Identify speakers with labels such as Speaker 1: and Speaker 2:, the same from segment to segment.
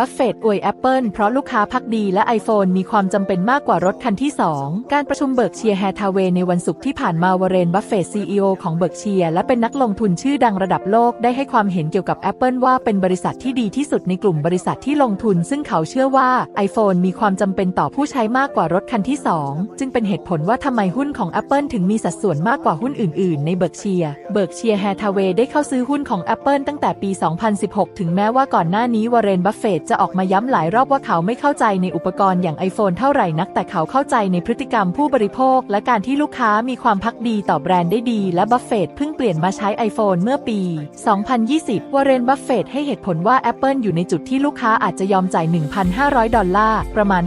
Speaker 1: บัฟเฟตต์อวย Apple เพราะลูกค้าพักดีและ iPhone มีความจำเป็นมากกว่ารถคันที่ 2 การประชุมเบิร์กเชียร์แฮทาเวในวันศุกร์ที่ผ่านมาวอร์เรนบัฟเฟตต์ CEO ของเบิร์กเชียร์และเป็นนักลงทุนชื่อดังระดับโลกได้ให้ความเห็นเกี่ยวกับ Apple ว่าเป็นบริษัทที่ดีที่สุดในกลุ่มบริษัทที่ลงทุน ซึ่งเขาเชื่อว่า iPhone มีความจำเป็นต่อผู้ใช้มากกว่ารถคันที่ 2 จึงเป็นเหตุผลว่าทำไมหุ้นของ Apple ถึงมีสัดส่วนมากกว่าหุ้นอื่น ๆ ในเบิร์กเชียร์เบิร์กเชียร์แฮทาเวได้เข้าซื้อหุ้นของ Apple ตั้งแต่ปี 2016 ถึงแม้ว่าก่อนหน้านี้วอร์เรนบัฟเฟตต์จะออกมาย้ำหลายรอบว่าเขาไม่เข้าใจในอุปกรณ์อย่าง iPhone เท่าไหร่นัก แต่เขาเข้าใจในพฤติกรรมผู้บริโภค และการที่ลูกค้ามีความพักดีต่อแบรนด์ได้ดี และบัฟเฟต์เพิ่งเปลี่ยนมาใช้ iPhone เมื่อปี 2020 วอร์เรนบัฟเฟตให้เหตุผลว่า Apple อยู่ในจุดที่ลูกค้าอาจจะยอมจ่าย 1,500 ดอลลาร์ ประมาณ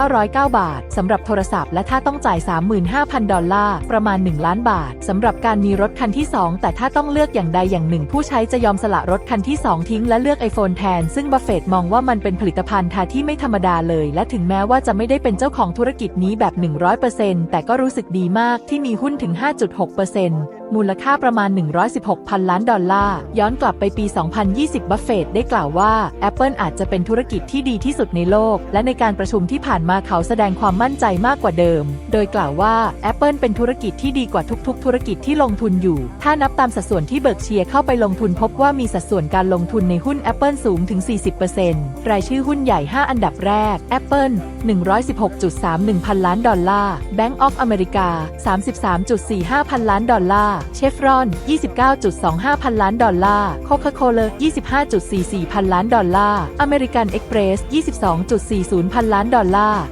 Speaker 1: 5,909 บาทสำหรับโทรศัพท์ และถ้าต้องจ่าย 35,000 ดอลลาร์ ประมาณ 1 ล้านบาทสำหรับการมีรถคันที่ 2 แต่ถ้าต้องเลือกอย่างใดอย่างหนึ่ง ผู้ใช้จะยอมสละรถคันที่ 2 ทิ้งและเลือก iPhone แทน ซึ่งบัฟเฟตมองว่ามันเป็นผลิตภัณฑ์ทาที่ไม่ธรรมดาเลย และถึงแม้ว่าจะไม่ได้เป็นเจ้าของธุรกิจนี้แบบ 100%แต่ก็รู้สึกดีมากที่มีหุ้นถึง 5.6% มูลค่าประมาณ 116พันล้านดอลลาร์ ย้อนกลับไปปี 2020 บัฟเฟตได้กล่าวว่า Apple อาจจะเป็นธุรกิจที่ดีที่สุดในโลก และในการประชุมที่ผ่านมาเขาแสดงความมั่นใจมากกว่าเดิม โดยกล่าวว่า Apple เป็นธุรกิจที่ดีกว่าทุกๆ ธุรกิจที่ลงทุนอยู่ ถ้านับตามสัดส่วนที่เบิร์กเชียร์เข้าไปลงทุนพบว่ามีสัดส่วนการลงทุนในหุ้น Apple สูงถึง 40%รายชื่อหุ้นใหญ่ 5 อันดับแรก Apple 116.31 พันล้านดอลลาร์ Bank of America 33.45 พันล้านดอลลาร์เชฟรอน 29.25 พันล้านดอลลาร์ โคคาโคล25.44 พันล้านดอลลาร์ อเมริกันเอ็กเพรส 22.40 พันล้านดอลลาร์